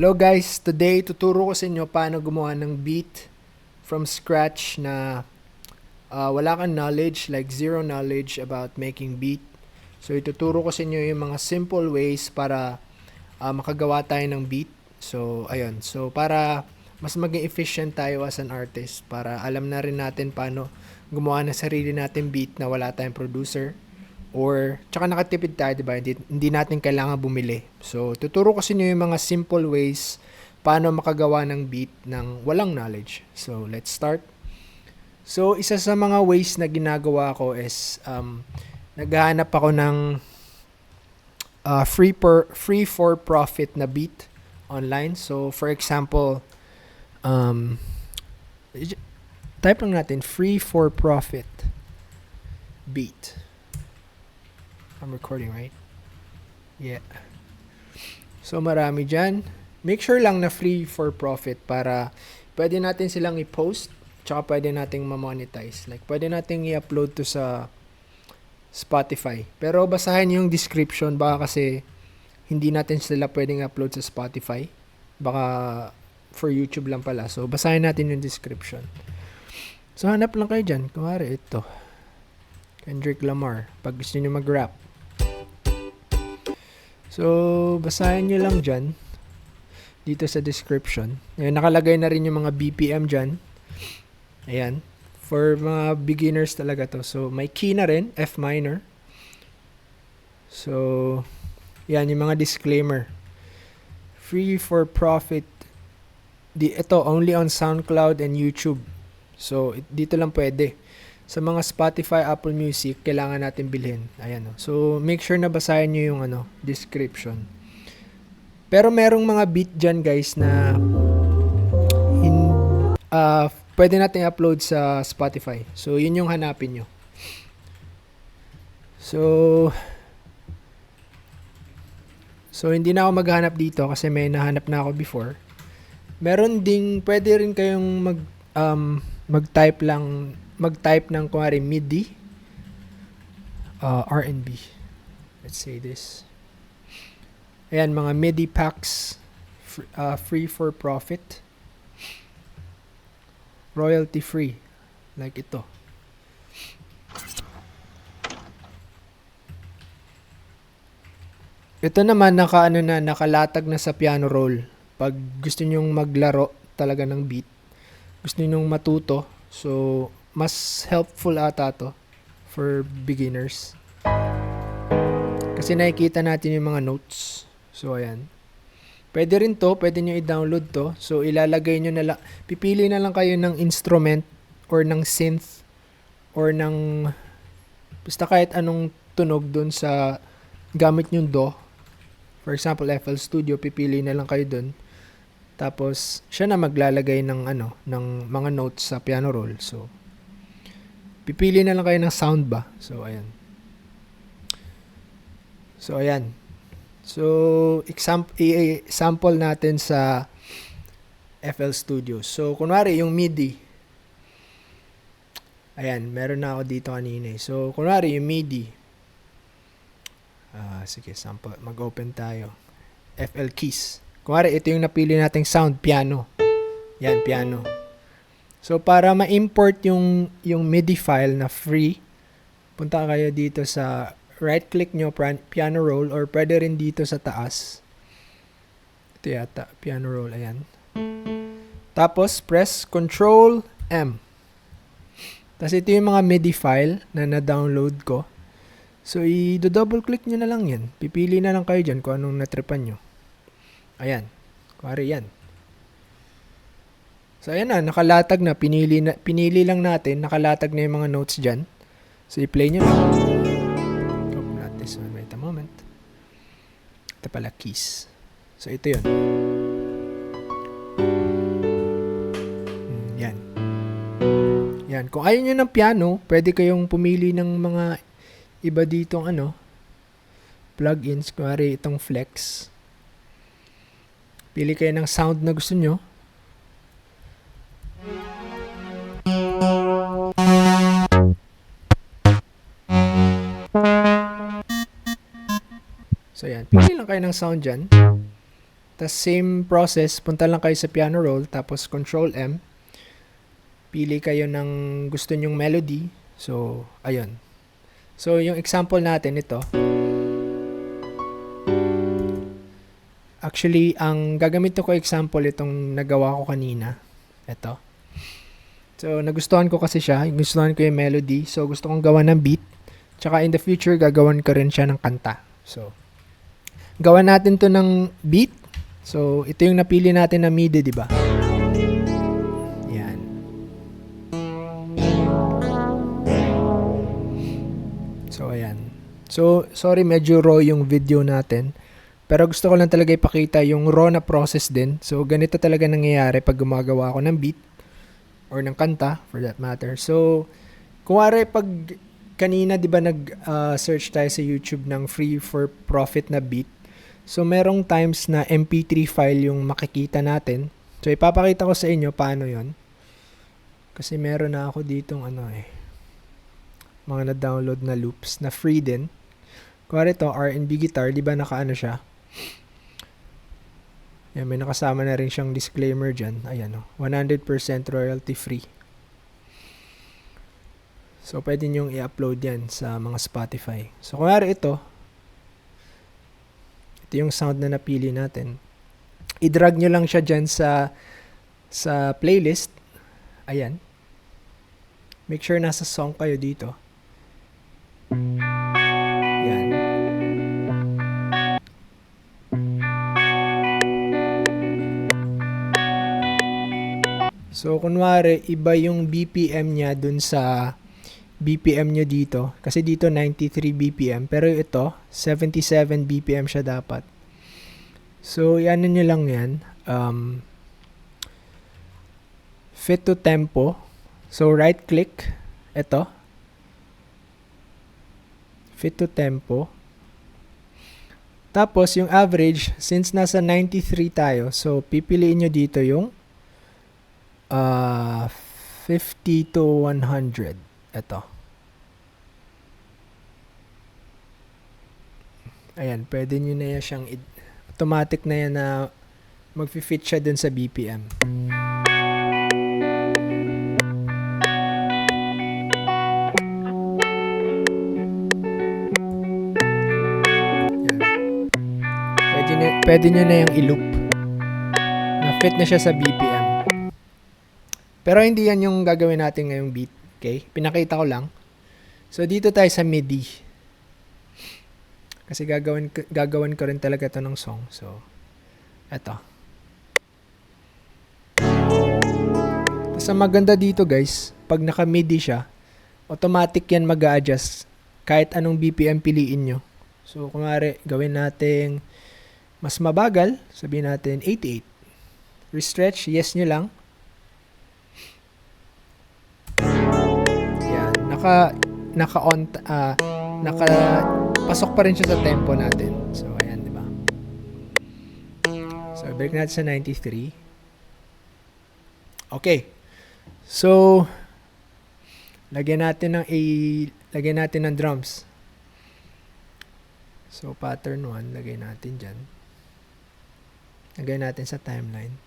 Hello guys, today tuturo ko sa inyo paano gumawa ng beat from scratch na uh, wala kang knowledge, like zero knowledge about making beat. So ituturo ko sa inyo yung mga simple ways para uh, makagawa tayo ng beat. So ayun, so para mas maging efficient tayo as an artist, para alam na rin natin paano gumawa ng sarili natin beat na wala tayong producer or tsaka nakatipid tayo, 'di ba? Hindi, hindi natin kailangan bumili. So, tuturo ko sa inyo yung mga simple ways paano makagawa ng beat ng walang knowledge. So, let's start. So, isa sa mga ways na ginagawa ko is um, naghahanap ako ng uh, free per free for profit na beat online. So, for example, um, type lang natin free for profit beat. I'm recording, right? Yeah. So, marami dyan. Make sure lang na free for profit para pwede natin silang i-post tsaka pwede nating ma-monetize. Like, pwede nating i-upload to sa Spotify. Pero basahin yung description baka kasi hindi natin sila pwedeng upload sa Spotify. Baka for YouTube lang pala. So, basahin natin yung description. So, hanap lang kayo dyan. Kumari, ito. Kendrick Lamar. Pag gusto nyo mag-rap. So, basahin nyo lang dyan dito sa description. Ayan, nakalagay na rin yung mga BPM dyan. Ayan. For mga beginners talaga to. So, may key na rin, F minor. So, yan yung mga disclaimer. Free for profit. Di, ito, only on SoundCloud and YouTube. So, dito lang pwede sa mga Spotify, Apple Music, kailangan natin bilhin. Ayan. Oh. So, make sure na basahin nyo yung ano, description. Pero merong mga beat dyan, guys, na in, uh, pwede natin upload sa Spotify. So, yun yung hanapin nyo. So, so hindi na ako maghanap dito kasi may nahanap na ako before. Meron ding, pwede rin kayong mag, um, mag-type lang mag-type ng kuwari MIDI uh, R&B. Let's say this. Ayan, mga MIDI packs fr- uh, free for profit. Royalty free. Like ito. Ito naman naka ano na nakalatag na sa piano roll. Pag gusto niyo maglaro talaga ng beat, gusto niyo matuto, so mas helpful ata to for beginners. Kasi nakikita natin yung mga notes. So, ayan. Pwede rin to, pwede nyo i-download to. So, ilalagay nyo na lang, pipili na lang kayo ng instrument or ng synth or ng basta kahit anong tunog dun sa gamit nyo do. For example, FL Studio, pipili na lang kayo dun. Tapos, siya na maglalagay ng ano, ng mga notes sa piano roll. So, Pipili na lang kayo ng sound ba. So, ayan. So, ayan. So, example, i-sample natin sa FL Studio. So, kunwari, yung MIDI. Ayan, meron na ako dito kanina. Eh. So, kunwari, yung MIDI. Uh, sige, sample. Mag-open tayo. FL keys. Kunwari, ito yung napili nating sound, piano. Yan, piano. So para ma-import yung yung MIDI file na free, punta kayo dito sa right click nyo piano roll or pwede rin dito sa taas. Ito yata, piano roll, ayan. Tapos press control M. Tapos ito yung mga MIDI file na na-download ko. So i-double click nyo na lang yan. Pipili na lang kayo dyan kung anong natripan nyo. Ayan. Kuwari yan. So, ayan na, nakalatag na. Pinili, na, pinili lang natin, nakalatag na yung mga notes dyan. So, i-play nyo lang. Open natin. So, wait a moment. Ito pala, keys. So, ito yun. Hmm, yan. Yan. Kung ayaw nyo ng piano, pwede kayong pumili ng mga iba ditong ano, plugins. Kunwari, itong flex. Pili kayo ng sound na gusto nyo. So, yan. Pili lang kayo ng sound dyan. Tapos same process, punta lang kayo sa piano roll, tapos control M. Pili kayo ng gusto nyong melody. So, ayun. So, yung example natin ito. Actually, ang gagamit ko example itong nagawa ko kanina. Ito. So, nagustuhan ko kasi siya. Gustuhan ko yung melody. So, gusto kong gawa ng beat. Tsaka in the future, gagawan ko rin siya ng kanta. So, gawa natin to ng beat. So, ito yung napili natin na MIDI, di ba? Yan. So, ayan. So, sorry, medyo raw yung video natin. Pero gusto ko lang talaga ipakita yung raw na process din. So, ganito talaga nangyayari pag gumagawa ako ng beat or ng kanta for that matter. So, kuwari pag kanina 'di ba nag-search tayo sa YouTube ng free for profit na beat. So, merong times na MP3 file yung makikita natin. So, ipapakita ko sa inyo paano 'yon. Kasi meron na ako ditong ano eh mga na-download na loops na free din. Kuwari to R&B guitar, 'di ba nakaano siya? Yan, may nakasama na rin siyang disclaimer dyan. Ayan, oh, 100% royalty free. So, pwede nyong i-upload yan sa mga Spotify. So, kung ito, ito yung sound na napili natin. I-drag nyo lang siya dyan sa, sa playlist. Ayan. Make sure nasa song kayo dito. Yan. So, kunwari, iba yung BPM niya dun sa BPM nyo dito. Kasi dito 93 BPM. Pero ito, 77 BPM siya dapat. So, yan nyo lang yan. Um, fit to tempo. So, right click. Ito. Fit to tempo. Tapos, yung average, since nasa 93 tayo, so, pipiliin nyo dito yung uh, 50 to 100. Ito. Ayan, pwede nyo na yan siyang automatic na yan na mag-fit siya dun sa BPM. Pwede, nyo, pwede nyo na yung i-loop. Na-fit na siya sa BPM. Pero hindi yan yung gagawin natin ngayong beat. Okay? Pinakita ko lang. So, dito tayo sa MIDI. Kasi gagawin, gagawin ko rin talaga to ng song. So, eto. Tapos ang maganda dito guys, pag naka-MIDI siya, automatic yan mag adjust kahit anong BPM piliin nyo. So, kunwari, gawin natin mas mabagal, sabihin natin 88. Restretch, yes nyo lang. Naka naka on ah naka pasok pa rin siya sa tempo natin. So ayan, di ba? So balik natin sa 93. Okay. So lagyan natin ng a lagyan natin ng drums. So pattern 1 lagay natin diyan. Lagay natin sa timeline.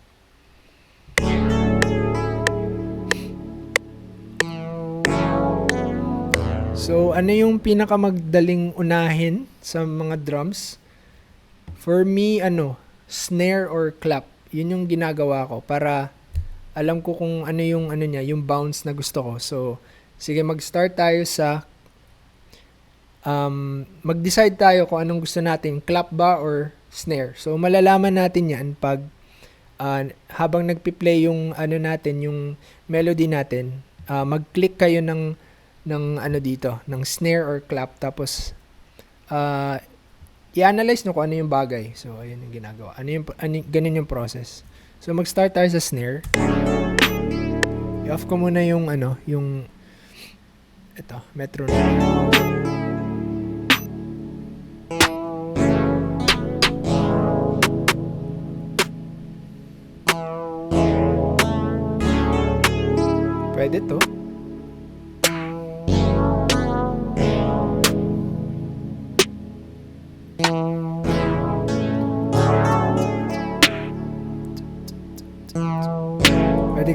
So, ano yung pinakamagdaling unahin sa mga drums? For me, ano, snare or clap. Yun yung ginagawa ko para alam ko kung ano yung ano niya, yung bounce na gusto ko. So, sige mag-start tayo sa um, mag-decide tayo kung anong gusto natin, clap ba or snare. So, malalaman natin yan pag uh, habang nagpi-play yung ano natin, yung melody natin, uh, mag-click kayo ng ng ano dito, ng snare or clap tapos uh, i-analyze nyo kung ano yung bagay. So, ayun yung ginagawa. Ano yung, ano, ganun yung process. So, mag-start tayo sa snare. I-off ko muna yung ano, yung ito, metronome. Pwede to.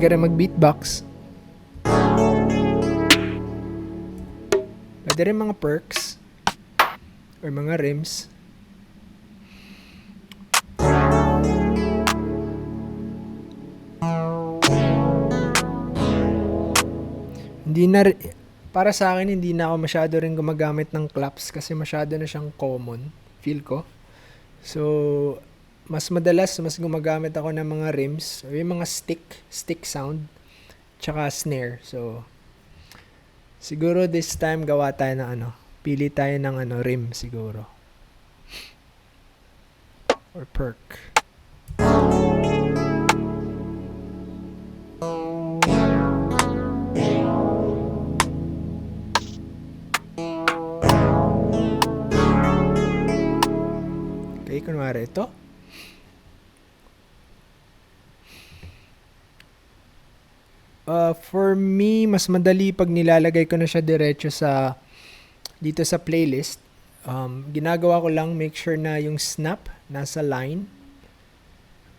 Ka rin mag-beatbox. Pwede rin mga perks or mga rims. Hindi na para sa akin hindi na ako masyado rin gumagamit ng claps kasi masyado na siyang common feel ko. So mas madalas mas gumagamit ako ng mga rims or yung mga stick stick sound tsaka snare. So siguro this time gawa tayo ng ano, pili tayo ng ano rim siguro. Or perk. Okay, kunwari ito. Uh, for me, mas madali pag nilalagay ko na siya diretso sa dito sa playlist. Um, ginagawa ko lang make sure na yung snap nasa line.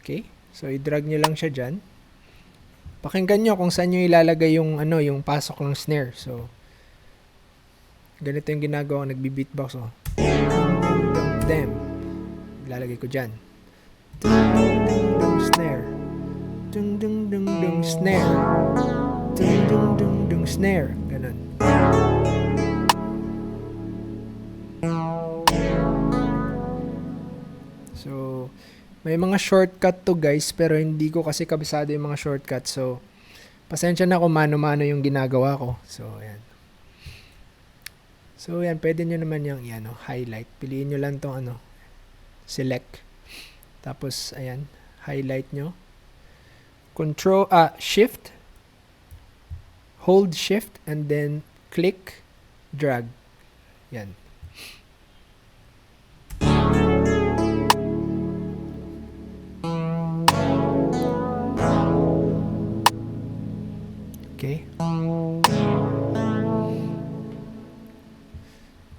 Okay? So i-drag nyo lang siya diyan. Pakinggan nyo kung saan nyo ilalagay yung ano, yung pasok ng snare. So ganito yung ginagawa nagbi-beatbox oh. Damn. Ilalagay ko diyan. Snare. Dung dung dung dung snare. Dung dung dung dung snare. Ganun. So, may mga shortcut to guys, pero hindi ko kasi kabisado yung mga shortcut. So, pasensya na kung mano-mano yung ginagawa ko. So, ayan. So, yan. Pwede nyo naman yung yan, oh, highlight. Piliin nyo lang tong ano, select. Tapos, ayan, highlight nyo. Control, ah, shift. Hold shift and then click, drag. Yan. Okay.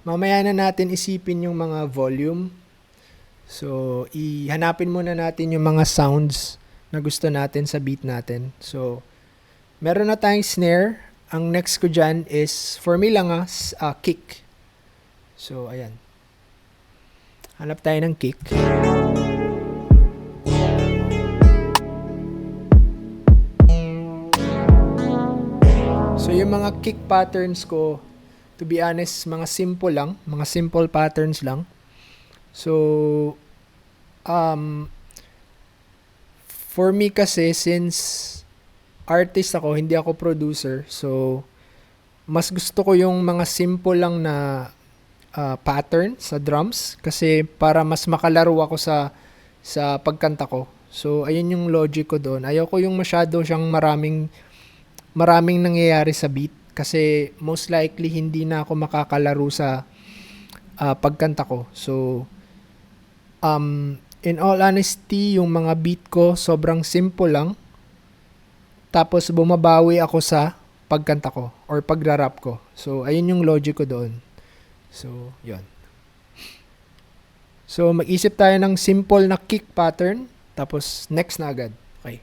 Mamaya na natin isipin yung mga volume. So, ihanapin muna natin yung mga sounds na gusto natin sa beat natin. So, meron na tayong snare. Ang next ko dyan is, for me lang ah, ah, kick. So, ayan. Hanap tayo ng kick. So, yung mga kick patterns ko, to be honest, mga simple lang. Mga simple patterns lang. So, um, for me kasi, since artist ako, hindi ako producer, so, mas gusto ko yung mga simple lang na ah, pattern sa drums kasi para mas makalaro ako sa sa pagkanta ko. So, ayun yung logic ko doon. Ayoko yung masyado siyang maraming maraming nangyayari sa beat kasi most likely hindi na ako makakalaro sa ah, pagkanta ko. So, um, in all honesty, yung mga beat ko sobrang simple lang. Tapos bumabawi ako sa pagkanta ko or pagra-rap ko. So, ayun yung logic ko doon. So, yun. So, mag-isip tayo ng simple na kick pattern. Tapos, next na agad. Okay.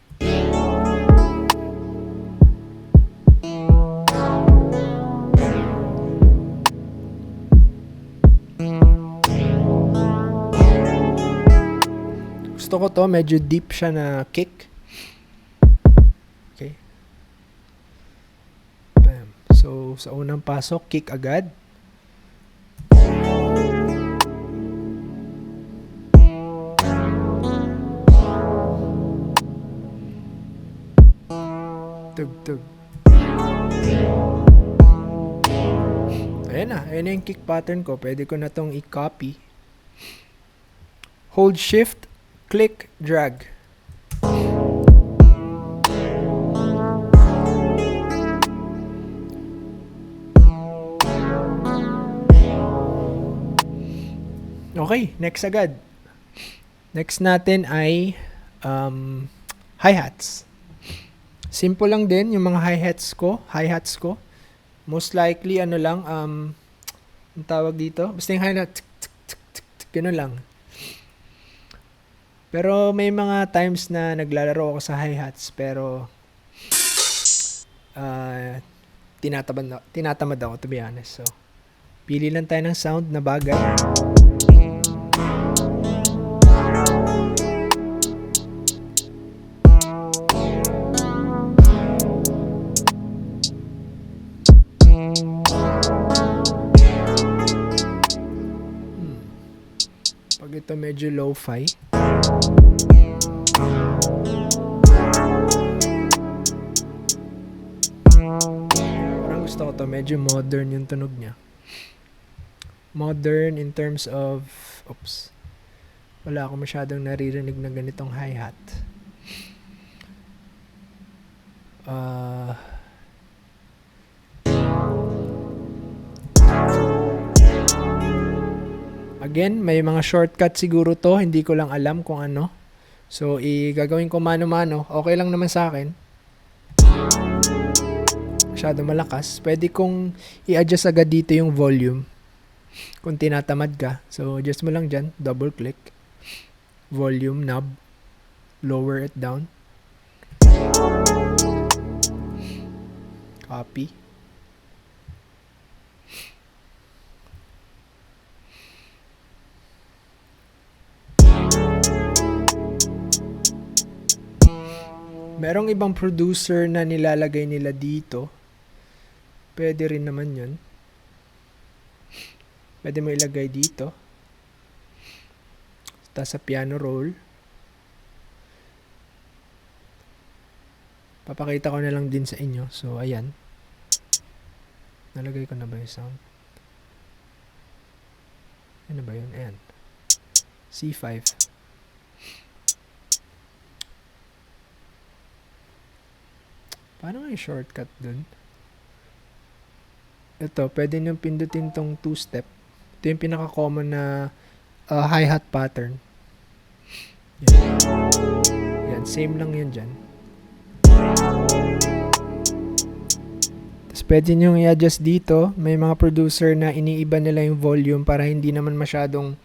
Gusto ko to, medyo deep siya na kick. So, sa unang pasok, kick agad. Tug-tug. Ayan na. Ayan na yung kick pattern ko. Pwede ko na tong i-copy. Hold shift, click, drag. Okay, next agad. Next natin ay um, hi-hats. Simple lang din yung mga hi-hats ko, hi-hats ko. Most likely ano lang um ang tawag dito, basta yung hi-hat ganun lang. Pero may mga times na naglalaro ako sa hi-hats pero uh, tinatamad, na- tinatamad ako to be honest. So, pili lang tayo ng sound na bagay. Medyo lo-fi. Parang gusto ko to, medyo modern yung tunog niya. Modern in terms of, oops, wala ako masyadong naririnig na ganitong hi-hat. Ah... Again, may mga shortcut siguro to, hindi ko lang alam kung ano. So, i-gagawin ko mano-mano. Okay lang naman sa akin. Masyado malakas. Pwede kong i-adjust agad dito yung volume. Kung tinatamad ka. So, adjust mo lang dyan. Double click. Volume knob. Lower it down. Copy. Merong ibang producer na nilalagay nila dito. Pwede rin naman yun. Pwede mo ilagay dito. Tapos sa piano roll. Papakita ko na lang din sa inyo. So, ayan. Nalagay ko na ba yung sound? Ano ba yun? Ayan. C5. Paano nga yung shortcut dun? Ito, pwede nyo pindutin tong two-step. Ito yung pinaka-common na uh, hi-hat pattern. Yan. Yan, same lang yan dyan. Tapos pwede nyo i-adjust dito. May mga producer na iniiba nila yung volume para hindi naman masyadong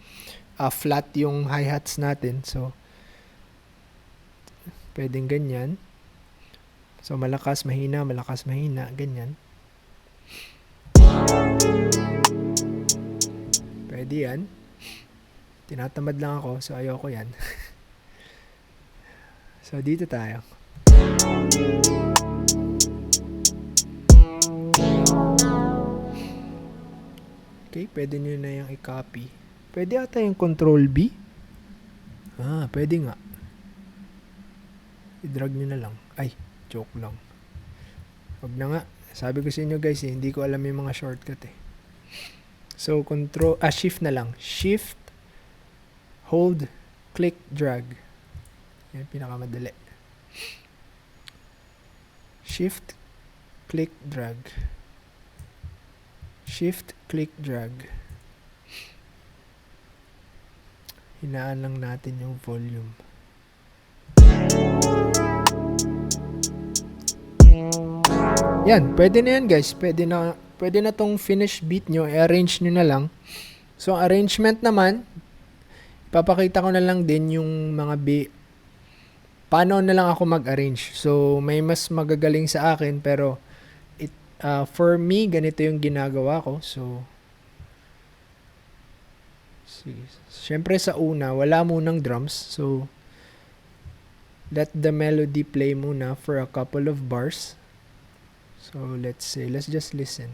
uh, flat yung hi-hats natin. So, pwedeng ganyan. So, malakas, mahina, malakas, mahina, ganyan. Pwede yan. Tinatamad lang ako, so ayoko yan. so, dito tayo. Okay, pwede nyo na yung i-copy. Pwede ata yung control B. Ah, pwede nga. I-drag nyo na lang. Ay, joke lang. Wag na nga. Sabi ko sa inyo guys, eh, hindi ko alam yung mga shortcut eh. So, control, ah, shift na lang. Shift, hold, click, drag. Yan, pinakamadali. Shift, click, drag. Shift, click, drag. Hinaan lang natin yung volume. Yan, pwede na yan guys. Pwede na, pwede na tong finish beat nyo. I-arrange nyo na lang. So, ang arrangement naman, papakita ko na lang din yung mga bi paano na lang ako mag-arrange. So, may mas magagaling sa akin pero it, uh, for me, ganito yung ginagawa ko. So, sige. Siyempre sa una, wala munang drums. So, let the melody play muna for a couple of bars. So let's say, let's just listen.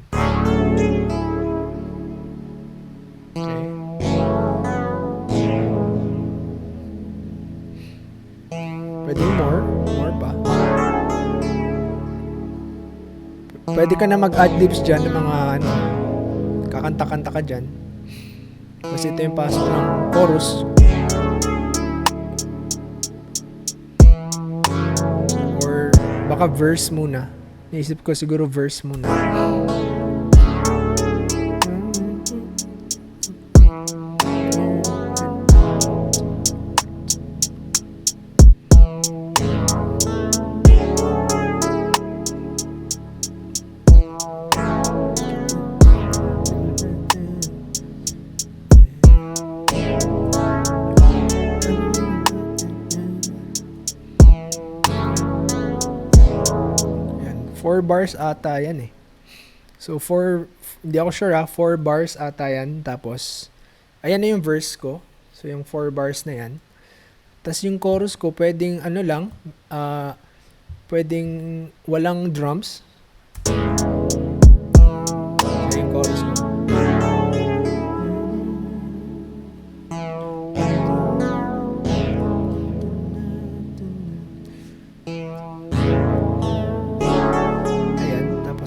Okay. Pwede more, more pa. Pwede ka na mag-adlibs dyan ng mga ano, kakanta-kanta ka dyan. Kasi ito yung pasok ng chorus. Or baka verse muna. Naisip ko siguro verse muna. Bars ata yan eh. So, 4, hindi ako sure ha, 4 bars ata yan. Tapos, ayan na yung verse ko. So, yung 4 bars na yan. Tapos yung chorus ko, pwedeng ano lang, ah, pwedeng walang drums. So, yung chorus ko.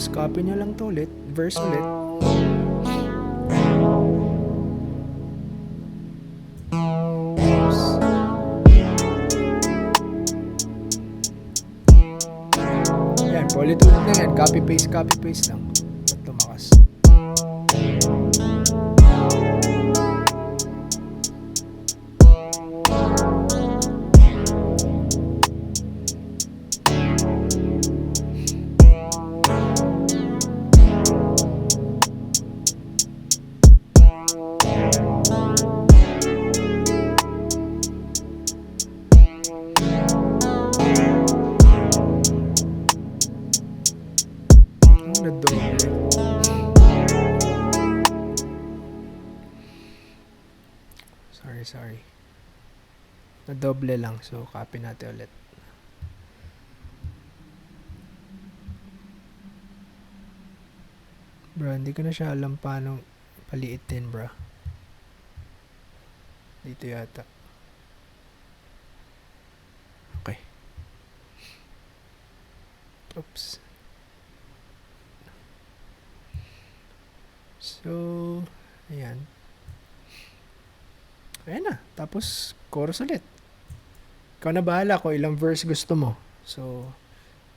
Tapos copy nyo lang to ulit, verse ulit. Oops. Yan, paulit-ulit na yan. Copy-paste, copy-paste lang. Sorry, sorry. Nadoble lang. So, copy natin ulit. Bro, hindi ko na siya alam paano paliitin, bro. Dito yata. Okay. Oops. So, ayan. Ayan na. Tapos, chorus ulit. Ikaw na bahala kung ilang verse gusto mo. So,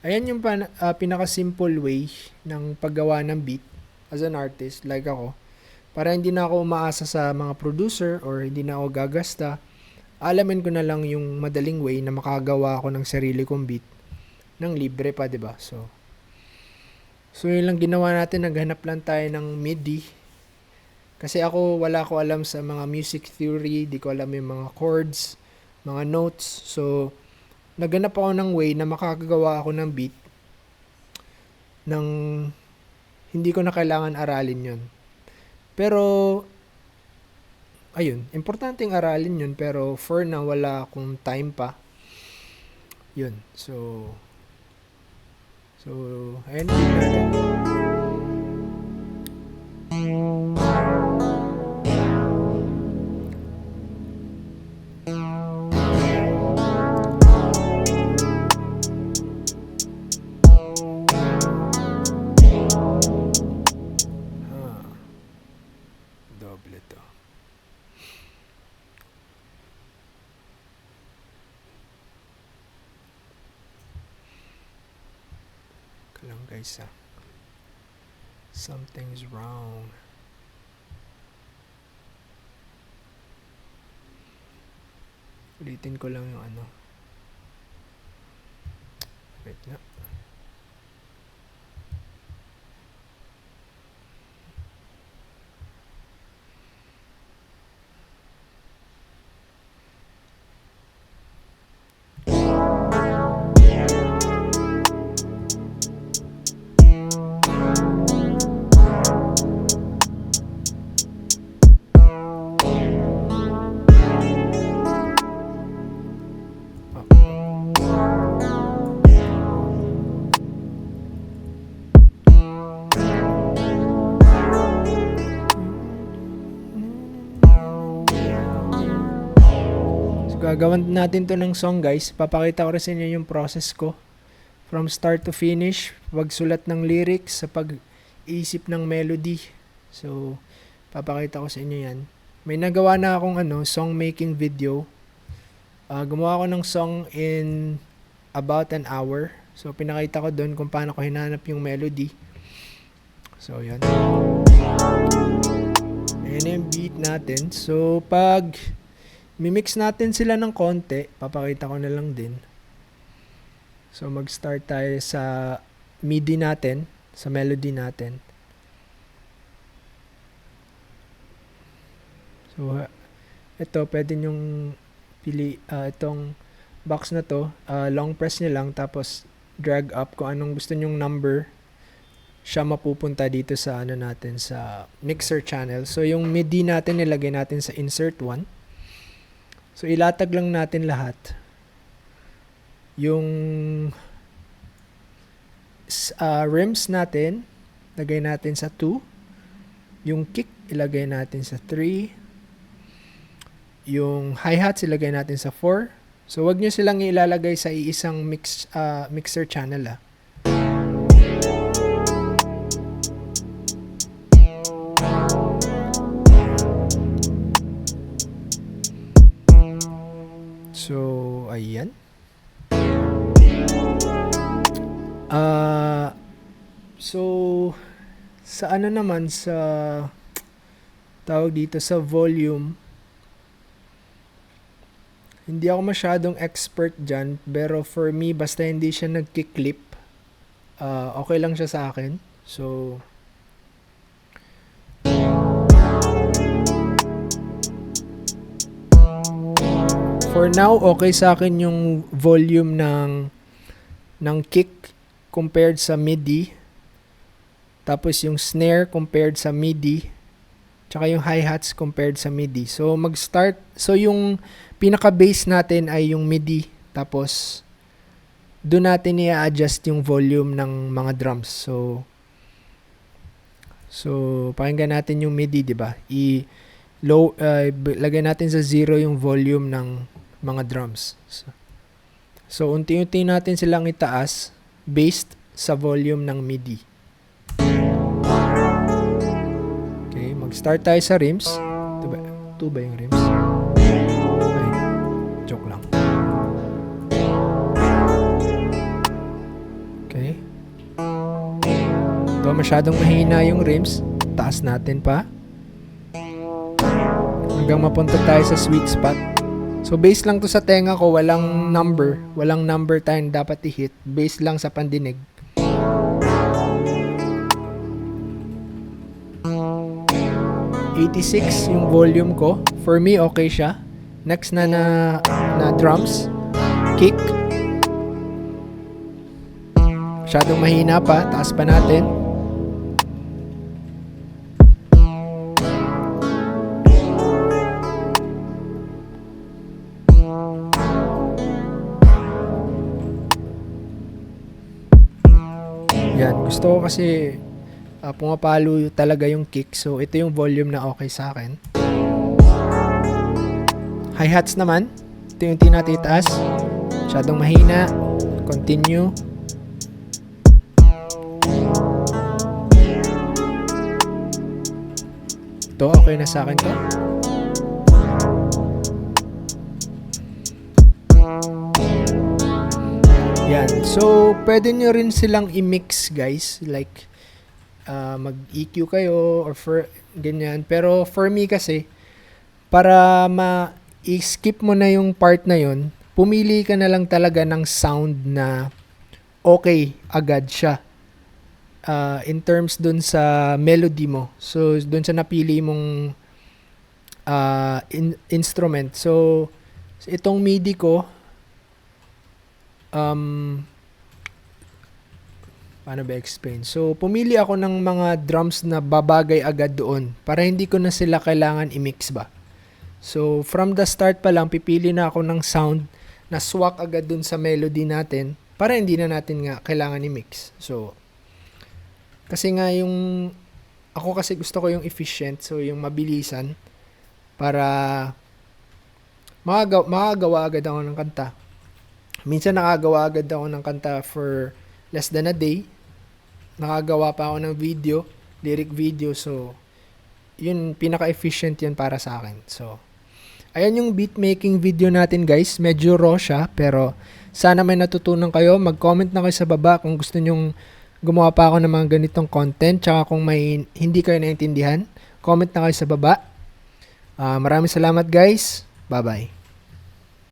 ayan yung pan- ah, pinaka-simple way ng paggawa ng beat as an artist, like ako. Para hindi na ako umaasa sa mga producer or hindi na ako gagasta. Alamin ko na lang yung madaling way na makagawa ako ng sarili kong beat ng libre pa, 'di ba? So, So yun lang ginawa natin, naghanap lang tayo ng MIDI. Kasi ako wala ko alam sa mga music theory, di ko alam yung mga chords, mga notes. So naghanap ako ng way na makakagawa ako ng beat ng hindi ko na kailangan aralin yun. Pero ayun, importanteng aralin yun pero for now wala akong time pa. Yun. So So, ayun natin. Guys ah. Something's wrong. Ulitin ko lang yung ano. Wait nga. Gagawan natin to ng song guys. Papakita ko rin sa inyo yung process ko. From start to finish. Pagsulat ng lyrics sa pag-isip ng melody. So, papakita ko sa inyo yan. May nagawa na akong ano, song making video. Ah, gumawa ako ng song in about an hour. So, pinakita ko doon kung paano ko hinanap yung melody. So, yan. Ayan yung beat natin. So, pag mimix natin sila ng konti, papakita ko na lang din. So, mag-start tayo sa MIDI natin, sa melody natin. So, ito, pwede nyong pili, ah, itong box na to, ah, long press nyo lang, tapos drag up kung anong gusto nyong number siya mapupunta dito sa ano natin sa mixer channel. So yung MIDI natin nilagay natin sa insert 1. So ilatag lang natin lahat. Yung ah, rims natin lagay natin sa 2. Yung kick ilagay natin sa 3. Yung hi-hats ilagay natin sa 4. So wag niyo silang ilalagay sa iisang mix ah, mixer channel ah. Ayan. Ah, so sa ano naman sa tawag dito sa volume hindi ako masyadong expert dyan pero for me basta hindi siya nagki-clip ah, okay lang siya sa akin so For now, okay sa akin yung volume ng ng kick compared sa MIDI. Tapos yung snare compared sa MIDI. Tsaka yung hi-hats compared sa MIDI. So mag-start, so yung pinaka-bass natin ay yung MIDI. Tapos doon natin i-adjust yung volume ng mga drums. So So pakinggan natin yung MIDI, 'di ba? I low uh, lagay natin sa zero yung volume ng mga drums. So, unti-unti natin silang itaas based sa volume ng MIDI. Okay, mag-start tayo sa rims. Ito ba? Ito ba yung rims? Ay, joke lang. Okay. Ito, masyadong mahina yung rims. Taas natin pa. Hanggang mapunta tayo sa sweet spot. So base lang to sa tenga ko, walang number, walang number tayong dapat i-hit. Base lang sa pandinig. ...86 yung volume ko. For me, okay siya. Next na na, na drums. Kick. Masyadong mahina pa. Taas pa natin. Gusto ko kasi ah, pumapalo talaga yung kick. So, ito yung volume na okay sa akin. Hi-hats naman. Ito yung natin itaas. Masyadong mahina. Continue. Ito, okay na sa akin to. Yan. So, pwede nyo rin silang i-mix, guys. Like, uh, mag-EQ kayo or for ganyan. Pero for me kasi, para ma-skip mo na yung part na yon pumili ka na lang talaga ng sound na okay agad siya. Uh, in terms dun sa melody mo. So, dun sa napili mong uh, in- instrument. So, itong MIDI ko, um, paano ba explain? So, pumili ako ng mga drums na babagay agad doon para hindi ko na sila kailangan i-mix ba. So, from the start pa lang, pipili na ako ng sound na swak agad dun sa melody natin para hindi na natin nga kailangan i-mix. So, kasi nga yung, ako kasi gusto ko yung efficient, so yung mabilisan para makagawa, makagawa agad ako ng kanta. Minsan nakagawa agad ako ng kanta for less than a day. Nakagawa pa ako ng video, lyric video. So, yun, pinaka-efficient yun para sa akin. So, ayan yung beat making video natin guys. Medyo raw siya, pero sana may natutunan kayo. Mag-comment na kayo sa baba kung gusto nyong gumawa pa ako ng mga ganitong content. Tsaka kung may hindi kayo naintindihan, comment na kayo sa baba. Ah, maraming salamat guys. Bye-bye.